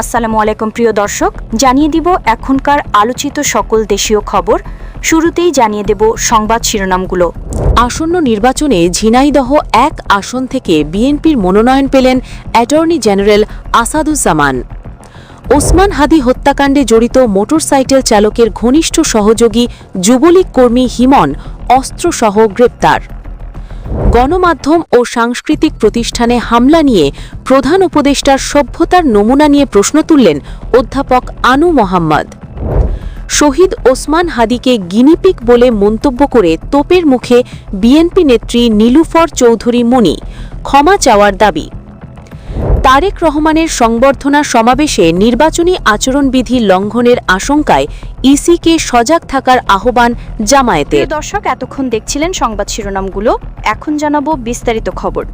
আসসালামু আলাইকুম, প্রিয় দর্শক। জানিয়ে দিব এখনকার আলোচিত সকল দেশীয় খবর। শুরুতেই জানিয়ে দেব সংবাদ শিরোনামগুলো। আসন্ন নির্বাচনে ঝিনাইদহ এক আসন থেকে বিএনপির মনোনয়ন পেলেন অ্যাটর্নি জেনারেল আসাদুজ্জামান। ওসমান হাদি হত্যাকাণ্ডে জড়িত মোটরসাইকেল চালকের ঘনিষ্ঠ সহযোগী যুবলীগ কর্মী হিমন অস্ত্রসহ গ্রেপ্তার। গণমাধ্যম ও সাংস্কৃতিক প্রতিষ্ঠানে হামলা নিয়ে প্রধান উপদেষ্টার সভ্যতার নমুনা নিয়ে প্রশ্ন তুললেন অধ্যাপক আনু মোহাম্মদ। শহীদ ওসমান হাদিকে গিনিপিক বলে মন্তব্য করে তোপের মুখে বিএনপি নেত্রী নীলুফর চৌধুরী মনি, ক্ষমা চাওয়ার দাবি। তারেক রহমানের সংবর্ধনা সমাবেশে নির্বাচনী আচরণবিধি লঙ্ঘনের আশঙ্কায় ইসিকে সজাগ থাকার আহ্বান জামায়াতের। প্রিয় দর্শক এতক্ষণ দেখছিলেন সংবাদ শিরোনামগুলো। এখন জানাব বিস্তারিত খবর।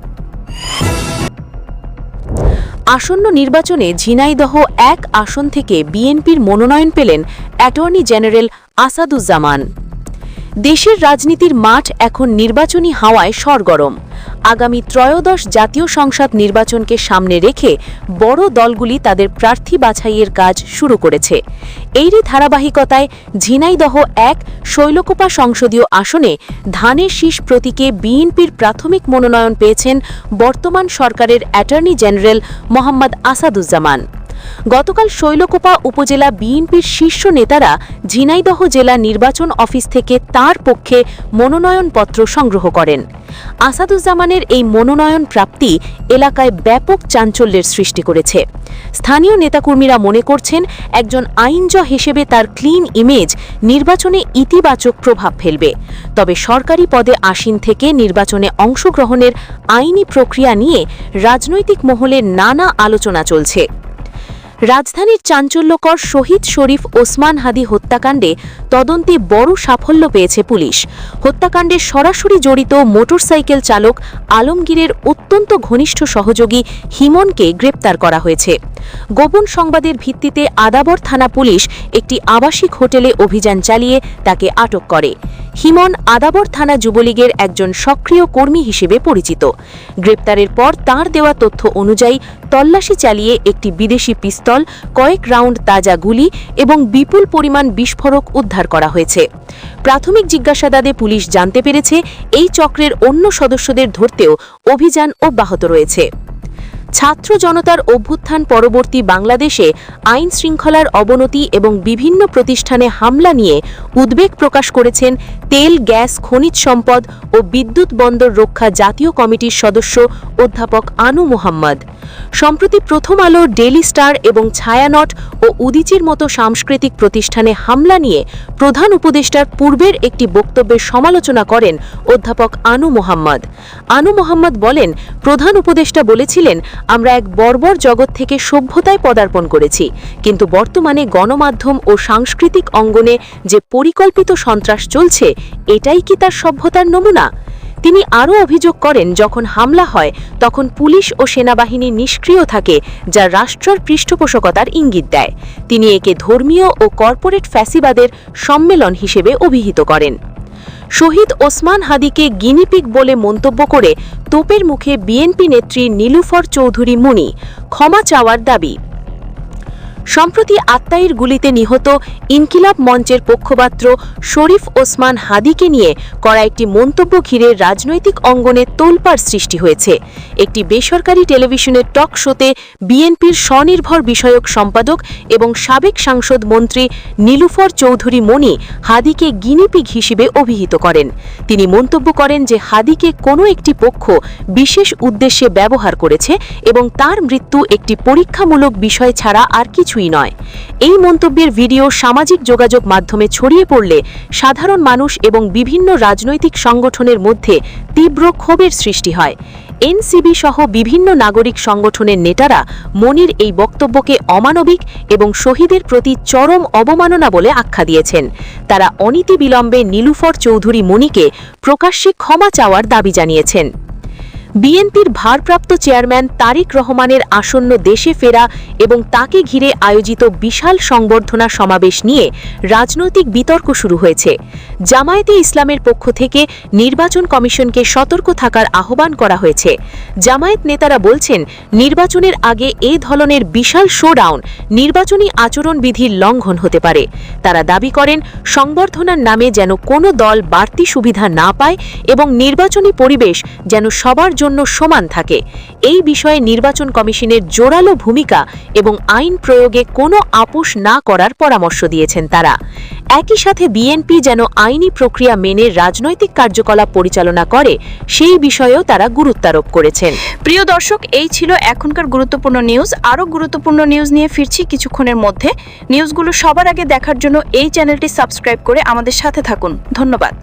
আসন্ন নির্বাচনে ঝিনাইদহ এক আসন থেকে বিএনপির মনোনয়ন পেলেন অ্যাটর্নি জেনারেল আসাদুজ্জামান। দেশের রাজনীতির মাঠ এখন নির্বাচনী হাওয়ায় সরগরম। আগামী ত্রয়োদশ জাতীয় সংসদ নির্বাচনকে সামনে রেখে বড় দলগুলি তাদের প্রার্থী বাছাইয়ের কাজ শুরু করেছে। এইরই ধারাবাহিকতায় ঝিনাইদহ এক, শৈলকোপা সংসদীয় আসনে ধানের শীষ প্রতীকে বিএনপির প্রাথমিক মনোনয়ন পেয়েছেন বর্তমান সরকারের অ্যাটর্নি জেনারেল মোহাম্মদ আসাদুজ্জামান। গতকাল শৈলকোপা উপজেলা বিএনপির শীর্ষ নেতারা ঝিনাইদহ জেলা নির্বাচন অফিস থেকে তার পক্ষে মনোনয়নপত্র সংগ্রহ করেন। আসাদুজ্জামানের এই মনোনয়ন প্রাপ্তি এলাকায় ব্যাপক চাঞ্চল্যের সৃষ্টি করেছে। স্থানীয় নেতাকর্মীরা মনে করছেন, একজন আইনজ হিসেবে তার ক্লিন ইমেজ নির্বাচনে ইতিবাচক প্রভাব ফেলবে। তবে সরকারি পদে আসীন থেকে নির্বাচনে অংশগ্রহণের আইনি প্রক্রিয়া নিয়ে রাজনৈতিক মহলে নানা আলোচনা চলছে। রাজধানীর চাঞ্চল্যকর শহীদ শরীফ ওসমান হাদি হত্যাকাণ্ডে তদন্তে বড় সাফল্য পেয়েছে পুলিশ। হত্যাকাণ্ডে সরাসরি জড়িত মোটরসাইকেল চালক আলমগীরের অত্যন্ত ঘনিষ্ঠ সহযোগী হিমনকে গ্রেপ্তার করা হয়েছে। গোপন সংবাদের ভিত্তিতে আদাবর থানা পুলিশ একটি আবাসিক হোটেলে অভিযান চালিয়ে তাকে আটক করে। হিমন আদাবর থানা যুবলীগের একজন সক্রিয় কর্মী হিসেবে পরিচিত। গ্রেপ্তারের পর তার দেওয়া তথ্য অনুযায়ী তল্লাশি চালিয়ে একটি বিদেশি পিস্তল, কয়েক রাউন্ড তাজা গুলি এবং বিপুল পরিমাণ বিস্ফোরক উদ্ধার করা হয়েছে। প্রাথমিক জিজ্ঞাসাবাদে পুলিশ জানতে পেরেছে, এই চক্রের অন্য সদস্যদের ধরতেও অভিযান অব্যাহত রয়েছে। ছাত্র জনতার অভ্যুত্থান পরবর্তী বাংলাদেশে আইন শৃঙ্খলার অবনতি এবং বিভিন্ন প্রতিষ্ঠানে হামলা নিয়ে উদ্বেগ প্রকাশ করেছেন তেল, গ্যাস, খনিজ সম্পদ ও বিদ্যুৎ বন্দর রক্ষা জাতীয় কমিটির সদস্য অধ্যাপক আনু মোহাম্মদ। সম্প্রতি প্রথম আলো ডেলি স্টার এবং ছায়ানট ও উদিচির মতো সাংস্কৃতিক প্রতিষ্ঠানে হামলা নিয়ে প্রধান উপদেষ্টার পূর্বের একটি বক্তব্যের সমালোচনা করেন অধ্যাপক আনু মোহাম্মদ। আনু মোহাম্মদ বলেন, প্রধান উপদেষ্টা বলেছিলেন, আমরা এক বর্বর জগৎ থেকে সভ্যতায় পদার্পণ করেছি, কিন্তু বর্তমানে গণমাধ্যম ও সাংস্কৃতিক অঙ্গনে যে পরিকল্পিত সন্ত্রাস চলছে, এটাই কি তার সভ্যতার নমুনা? তিনি আরও অভিযোগ করেন, যখন হামলা হয়, তখন পুলিশ ও সেনাবাহিনী নিষ্ক্রিয় থাকে, যা রাষ্ট্রের পৃষ্ঠপোষকতার ইঙ্গিত দেয়। তিনি একে ধর্মীয় ও কর্পোরেট ফ্যাসিবাদের সম্মেলন হিসেবে অভিহিত করেন। শহীদ ওসমান হাদিকে গিনিপিক বলে মন্তব্য করে তোপের মুখে বিএনপি নেত্রী নীলুফর চৌধুরী মুনি ক্ষমা চাওয়ার দাবি। সম্প্রতি আত্মাইর গুলিতে নিহত ইনকিলাব মঞ্চের পক্ষপাত্র শরীফ ওসমান হাদিকে নিয়ে করা একটি মন্তব্য ঘিরে রাজনৈতিক অঙ্গনে তোলপাড় সৃষ্টি হয়েছে। একটি বেসরকারি টেলিভিশনের টক শোতে বিএনপির স্বনির্ভর বিষয়ক সম্পাদক এবং সাবেক সাংসদ মন্ত্রী নীলুফর চৌধুরী মণি হাদিকে গিনিপিগ হিসেবে অভিহিত করেন। তিনি মন্তব্য করেন যে হাদিকে কোনো একটি পক্ষ বিশেষ উদ্দেশ্যে ব্যবহার করেছে এবং তার মৃত্যু একটি পরীক্ষামূলক বিষয় ছাড়া আর কিছুই নয়। এই মন্তব্যের ভিডিও সামাজিক যোগাযোগ মাধ্যমে ছড়িয়ে পড়লে সাধারণ মানুষ এবং বিভিন্ন রাজনৈতিক সংগঠনের মধ্যে তীব্র ক্ষোভের সৃষ্টি হয়। এনসিবি সহ বিভিন্ন নাগরিক সংগঠনের নেতারা মনির এই বক্তব্যকে অমানবিক এবং শহীদের প্রতি চরম অবমাননা বলে আখ্যা দিয়েছেন। তারা অনীতিবিলম্বে নীলুফর চৌধুরী মনিকে প্রকাশ্যে ক্ষমা চাওয়ার দাবি জানিয়েছেন। বিএনপির ভারপ্রাপ্ত চেয়ারম্যান তারিক রহমানের আসন্ন দেশে ফেরা এবং তাকে ঘিরে আয়োজিত বিশাল সংবর্ধনা সমাবেশ নিয়ে রাজনৈতিক বিতর্ক শুরু হয়েছে। জামায়াতে ইসলামের পক্ষ থেকে নির্বাচন কমিশনকে সতর্ক থাকার আহ্বান করা হয়েছে। জামায়াত নেতারা বলছেন, নির্বাচনের আগে এ ধরনের বিশাল শোডাউন নির্বাচনী আচরণবিধির লঙ্ঘন হতে পারে। তারা দাবি করেন, সংবর্ধনার নামে যেন কোনো দল বাড়তি সুবিধা না পায় এবং নির্বাচনী পরিবেশ যেন সবার জন্য সমান থাকে। এই বিষয়ে নির্বাচন কমিশনের জোরালো ভূমিকা এবং আইন প্রয়োগে কোনো আপোষ না করার পরামর্শ দিয়েছেন তারা। একই সাথে বিএনপি যেন আইনি প্রক্রিয়া মেনে রাজনৈতিক কার্যকলাপ পরিচালনা করে, সেই বিষয়েও তারা গুরুত্বারোপ করেছেন। প্রিয় দর্শক, এই ছিল এখনকার গুরুত্বপূর্ণ নিউজ। আরও গুরুত্বপূর্ণ নিউজ নিয়ে ফিরছি কিছুক্ষণের মধ্যে। নিউজগুলো সবার আগে দেখার জন্য এই চ্যানেলটি সাবস্ক্রাইব করে আমাদের সাথে থাকুন। ধন্যবাদ।